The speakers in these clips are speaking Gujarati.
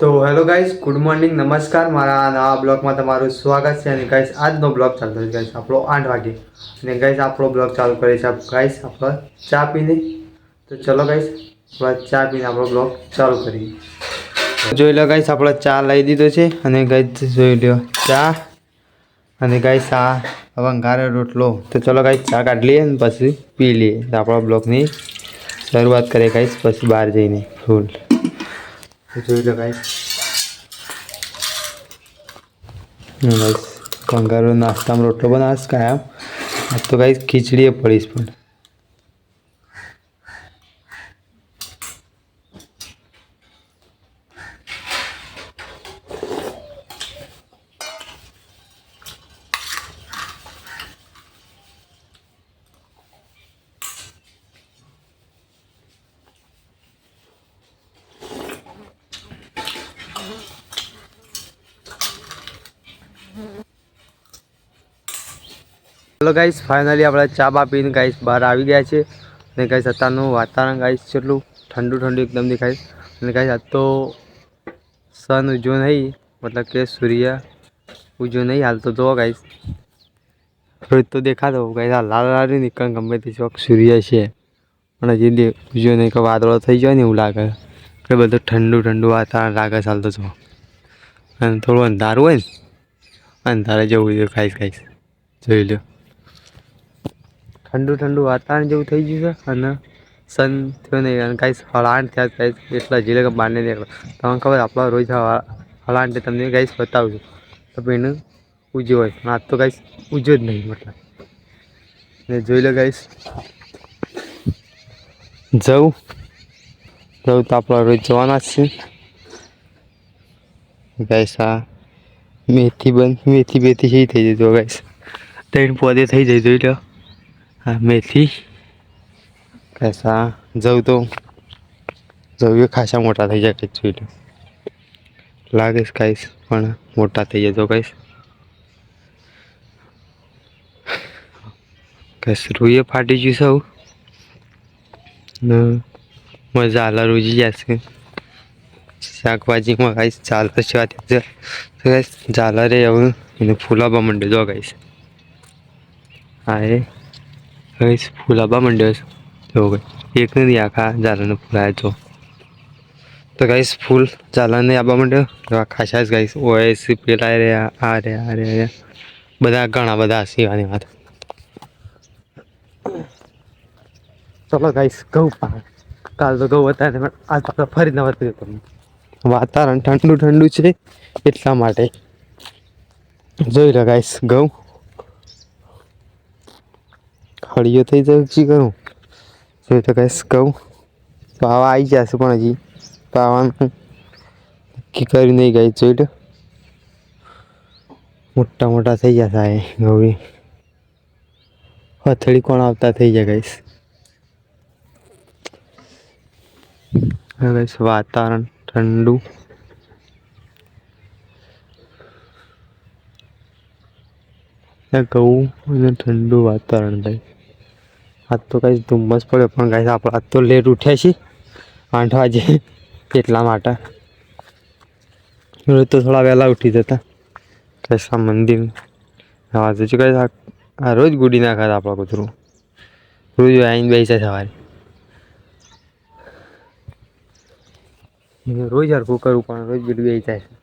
તો હેલો ગાઈઝ ગુડ મોર્નિંગ નમસ્કાર. મારા નવા બ્લોગમાં તમારું સ્વાગત છે અને ગાઈસ આજનો બ્લોગ ચાલતો છે ગાઈઝ આપણો આઠ વાગે. અને ગાઈસ આપણો બ્લોગ ચાલુ કરે છે ગાઈસ આપણો ચા પીને. તો ચલો ગાઈઝ આપણે ચા પીને આપણો બ્લોગ ચાલુ કરીએ. જોઈ લો ગાઈસ આપણે ચા લઈ દીધો છે અને ગાઈઝ જોઈ લો ચા. અને ગાઈઝ આ ગારે રોટલો. તો ચલો ગાઈસ ચા કાઢી લઈએ અને પછી પી લઈએ. તો આપણા બ્લોગની શરૂઆત કરીએ ગાઈઝ પછી બહાર જઈને. ફૂલ. જોઈ લો ગાઈસ કંગારો નાસ્તામાં રોટલો બનાવશ કાયમ. આજ તો ગાઈસ ખીચડીએ પડીશ પણ. હેલો ગાઈસ, ફાઇનલી આપણે ચા બા પીને ગાઈસ બહાર આવી ગયા છે અને ગાઈસ, અત્યારનું વાતાવરણ ગાઈસ કેટલું ઠંડુ ઠંડુ એકદમ દેખાય અને ગાઈસ, આજ તો સન ઉજ્યો નહીં, મતલબ કે સૂર્ય ઉજ્યો નહીં, હાલ તો ગાઈશ ગાઈસ. રોજ તો દેખાતો, ગાઈસ, આ લાલ લાલ નીકળ ગમે તે ચોક સૂર્ય છે. પણ દે ઉજ્યો નહીં કે વાદળો થઈ જાય ને એવું લાગે. કે બધું ઠંડુ ઠંડુ વાતાવરણ લાગે ચાલતો છો અને થોડું અંધારું હોય ને, અંધારે જવું જોઈએ ખાઈશ ખાઈશ. જોઈ લો ઠંડુ ઠંડુ વાતાવરણ જેવું થઈ ગયું છે અને સન થયો નહીં. અને કાંઈ હળાણ થયા કાંઈ એટલા જીલે કે બહાર નહીં નીકળો. તમને ખબર આપણા રોજ હળાંટ તમને કાંઈ બતાવું છું. તો એનું ઉજ્યો હોય. પણ આજ તો કાંઈ ઉજ્યો જ નહીં, મતલબ. ને જોઈ લો ગાઈશ જવું. જવું તો આપણા રોજ જવાના જ છે ગાઈસ આ મેથી બંધ, મેથી બેથી સહી થઈ જતો ગાઈસ ત્રણ પોદે થઈ જઈ જોઈ લો હા મેથી કૈસા જવું તો. જવું ખાસા મોટા થઈ જાય કંઈક જોઈ લો લાગે છે પણ મોટા થઈ જતો કાંઈશ કઈશ રૂએ ફાટી ગયું સૌ ને. મજા આલા, રૂજી જશે શાકભાજીમાં ગાઈશ ચાલતો છે વાત રે કાંઈશ ઝાલરે હવે. એને ફૂલાવા માંડે જો કાંઈશ હા એ. કઈશ ફૂલાવા માંડ્યો છે. જો કઈ એક નથી આખા ઝાલરને ફૂલાય તો. તો ગાઈશ ફૂલ ઝાલરને આવવા માંડ્યો. એવા ખાસા જ ગાઈશ ઓએસ પેલા રહ્યા આ રહ્યા આ રહ્યા બધા ઘણા બધા સીવાની વાત. ચલો ગાઈશ ઘઉં પા કાલ તો ઘઉં હતા પણ આજ તો ફરી નવા થયું તમને. વાતાવરણ ઠંડુ ઠંડુ છે, એટલા માટે. જોઈ લો ગાઈસ ઘઉં. હળીઓ થઈ જાય જી કરું? જોઈ તો ઘઉં. પાવા આવી જશે પણ હજી. પાવાનું નક્કી કર્યું નહીં ગઈ જોઈ લો. મોટા મોટા થઈ જશે આ ગૌરી હથેળી કોણ આવતા થઈ જાય ગઈશ ગઈશ વાતાવરણ ઠંડુ. ઘઉં અને ઠંડુ વાતાવરણ થાય આજ તો કાંઈ ધુમ્મસ પડે પણ કાંઈ આપણે આજ તો લેટ ઉઠ્યા છીએ. આઠ વાગે એટલા માટે. રોજ તો થોડા વહેલા ઉઠી જતા. કૈસા મંદિર આવા તો કાંઈ આ રોજ ગુડી નાખ્યા ખાતા આપણા કૂતરું. રોજ આવીને બેસી સવારે. રોજ હરખું કરવું પણ રોજ બેસી જાય છે.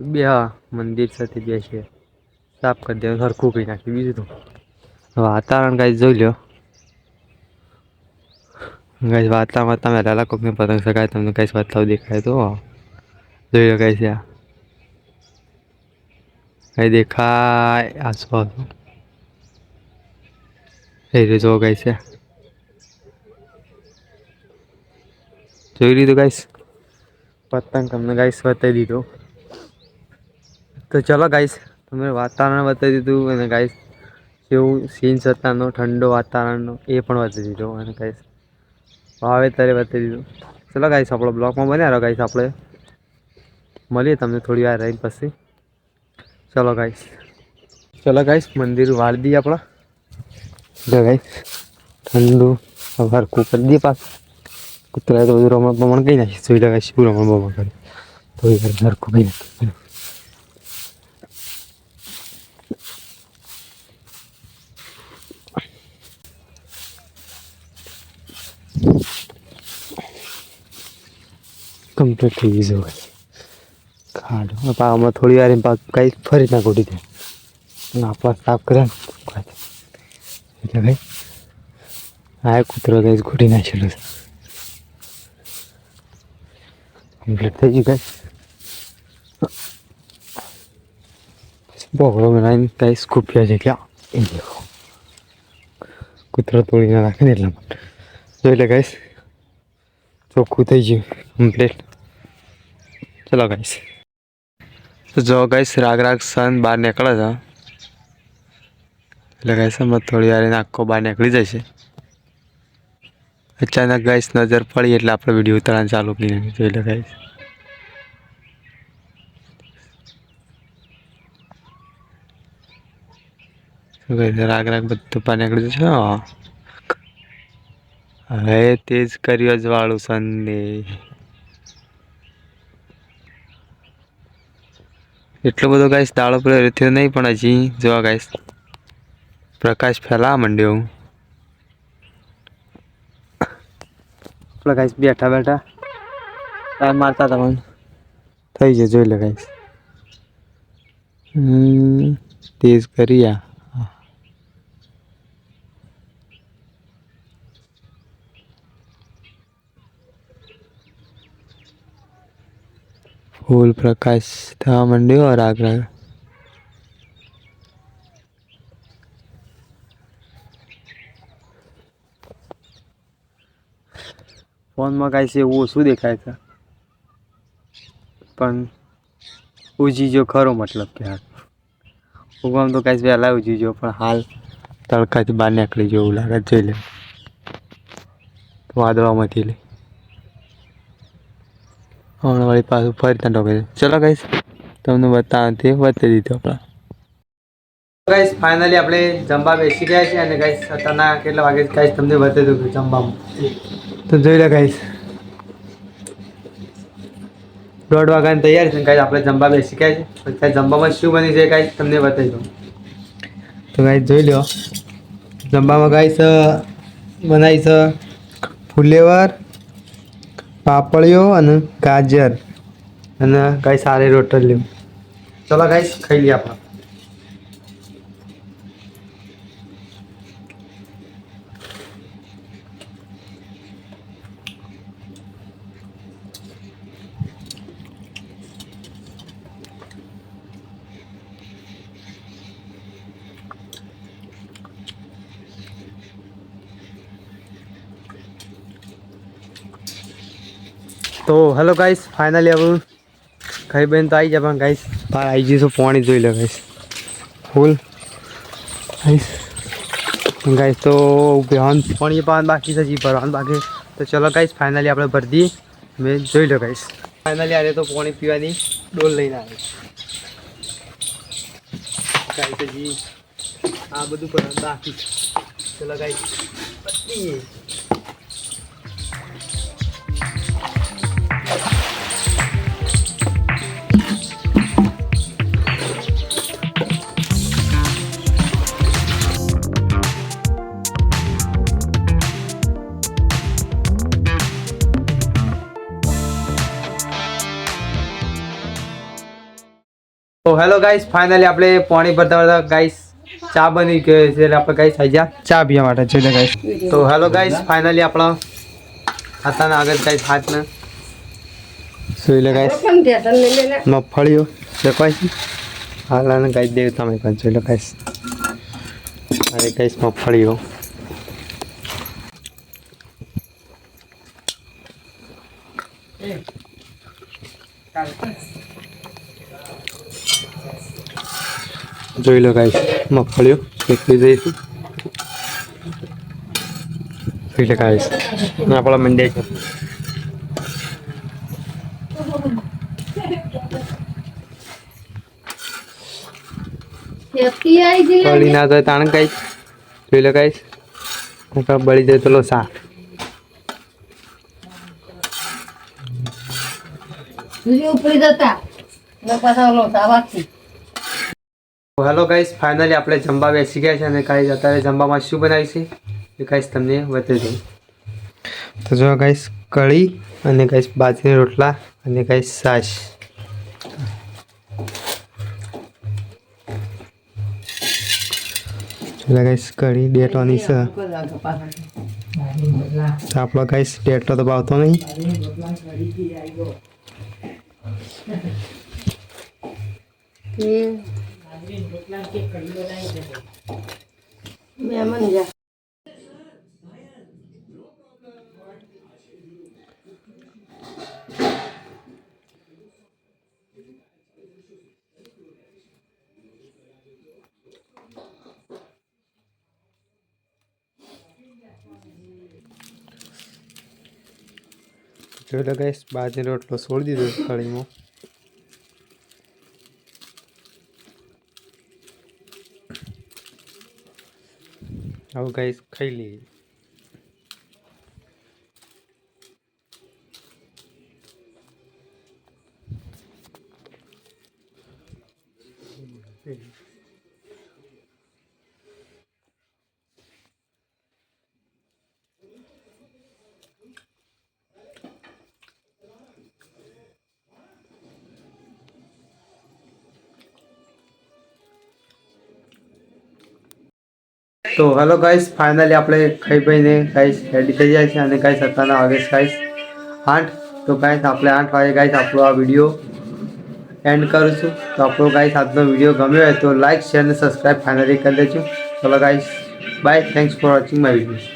બે હા, મંદિર સાથે છે સાફ કરી દેવાનું હરખું કરી નાખ્યું બીજું તો વાતાવરણ કાંઈ જોઈ લો કાંઈ વાતાવરણ તમે લાલા કોકને પતંગ શકાય તમને કાંઈ બતાવ દેખાય તો. જોઈ લો કાંઈ છે આ. કઈ દેખાય? આસપાસ એ જો કાંઈ છે જોઈ લીધું ગાઈસ પતંગ તમને ગાઈસ બતાવી દીધો. તો ચલો ગાઈસ તમે વાતાવરણ બતાવી દીધું અને ગાઈસ જેવું સીન સત્તાનો ઠંડો વાતાવરણનો, એ પણ બતાવી દીધો. અને ગાઈસ વાવેતરે બતાવી દીધું. ચલો ગાઈસ આપણો બ્લોકમાં બન્યા રહો ગાઈસ આપણે મળીએ તમને થોડી વાર રહીને પછી. ચલો ગાઈસ ચલો ગાઈસ મંદિર વાળી દઈએ આપણા. જો ગાઈસ ઠંડુ હરકું કરી દઈએ પાછું. કૂતરાએ તો બધું રમણ બમણ કહી નાખી સુઈ લગાય શું રમણ બમણ કરે તો એ નરકું ભાઈ કમ્પ્લીટ થઈ ગઈ હોય ખાડો આમાં થોડી વાર કઈ ફરી ના ગોટી દે અને આપણા સાફ કરે એટલે ભાઈ આ કૂતરો કઈ ગોટી નાખેલો છે કમ્પ્લીટ થઈ ગયું કઈ બોકડો બનાવીને કઈ સ્કૂપ્યા છે ક્યાં એ દેખો કૂતરો તોડીને રાખે ને એટલા માટે જોઈ લે ગાઈશ ચોખ્ખું થઈ ગયું કમ્પ્લીટ ચલો ગાઈશ તો જો ગાઈશ રાગ રાગ સન બહાર નીકળે છે એટલે ગાઈશ અમે થોડી વાર આખો બહાર નીકળી જશે અચાનક ગાઈશ નજર પડી એટલે આપણે વીડિયો ઉતારવાનું ચાલુ કરીને જોઈ લે ગાઈશ છે? રાગ રાગ બધું પાણી નીકળી હા. હવે તે જ કર્યો જ વાળું સંદે એટલો બધો ગાઈસ દાળો પડ્યો થયો નહીં પણ હજી. જોવા ગાઈસ પ્રકાશ ફેલાવા માંડ્યો આપણા ગાઈસ બેઠા બેઠા. ટાઈમ મારતા હતા મને. થઈ જાય જોઈ લે ગાઈસ હમ તેજ આ. ફૂલ પ્રકાશ થવા માંડ્યો રાગ રાગ. ફોનમાં કાંઈ છે એવું ઓછું દેખાય છે? પણ ઉજી જો ખરો મતલબ કે હા ઉગમ તો કાંઈ વહેલા ઉજીજો પણ હાલ તડકાથી બહાર નીકળી જવું લાગે જોઈ લે. વાદળામાંથી લે. હમણાં વળી પાછું ફરી ત્યાં ટોકે ચલો ગાઈસ તમને બતાવતી બતાવી દીધો આપણા. ગાઈસ ફાઇનલી આપણે જમવા બેસી ગયા છે અને ગાઈસ સત્તાના કેટલા વાગે ગાઈસ તમને બતાવી દઉં જમવામાં. તો જોઈ લે ગાઈસ દોઢ વાગ્યાની તૈયાર છે ગાઈસ આપણે જમવા બેસી ગયા છે અત્યારે જમવામાં શું બની છે કાંઈ તમને બતાવી દઉં. તો ગાઈસ જોઈ લો. જમવામાં ગાઈસ બનાવી છે ફુલેવર, પાપડીઓ અને ગાજર. અને કાંઈ સારી રોટલી. ચલો ગાઈશ ખાઈ લઈએ આપણે. તો હેલો ગાઈસ ફાઇનલી હવે ખાઈ બેન તો આવી જાય પણ ગાઈસ બહાર આવી જઈશું, પાણી જોઈ લે ગાઈસ ફૂલ. ગાઈસ ગાઈસ તો બેહન પાણી પાવાનું બાકી છે જી ભરવાનું બાકી તો ચલો ગાઈસ ફાઇનલી આપણે ભરી દઈએ મેં જોઈ લો ગાઈસ ફાઇનલી આજે તો પાણી પીવાની ડોલ લઈને આવે ગાઈસ જી આ બધું ભરવાનું બાકી ચલો ગાઈસ તો હેલો ગાઈસ ફાઇનલી આપણે પાણી ભરતા ભરતા ગાઈસ ચા બની ગયો છે એટલે આપણે ગાઈસ આવી જા ચા પીવા માટે છે ગાઈસ તો હેલો ગાઈસ ફાઇનલી આપણા હાથાના આગળ ગાઈસ હાથને સુઈ લે ગાઈસ મગફળીઓ દેખાય છે હાલ આને ગાઈસ દેવ તમે પણ જોઈ લો ગાઈસ અરે ગાઈસ મગફળીઓ. જોઈ લો ગાઈસ મગફળીઓ નીકળી જઈશું જોઈ લો ગાઈસ આપણા મંડે છે. બળી ના જાય તાણ કઈ. જોઈ લો બળી જાય તો લો શાક. ઉપડી જતા. ને લો સા સાવાથી હેલો ગાઈસ ફાઇનલી આપણે જમવા બેસી ગયા છે અને ગાઈસ અત્યારે જમવામાં શું બનાવી છે? એ ગાઈસ તમને બતાવી દઉં. તો જો ગાઈસ કઢી અને ગાઈસ બાજરીના રોટલા અને ગાઈસ સાસ એટલે ગાઈસ કઢી ડેટોની છે. તો આપણો ગાઈસ ડેટો તો ભાવતો નહીં. મહેમાન જા જોઈ લો ગાઈસ બાજરી રોટલો છોડી દીધો કઢીમાં હવે ગાઈસ ખાઈ લઈએ. તો હેલો ગાઈસ ફાઇનલી આપણે ખાઈ ભાઈને ગાઈસ રેડી થઈ જાય છે અને ગાઈસ અત્યારના વાગે ગાઈસ આઠ, તો ગાઈસ આપણે આઠ વાગે ગાઈસ આપણો આ વીડિયો એન્ડ કરું છું. તો આપણો ગાઈસ આજનો વીડિયો ગમ્યો હોય તો લાઇક શેર અને સબસ્ક્રાઈબ ફાઇનલી કરી દેજો. ચલો guys bye thanks for watching my video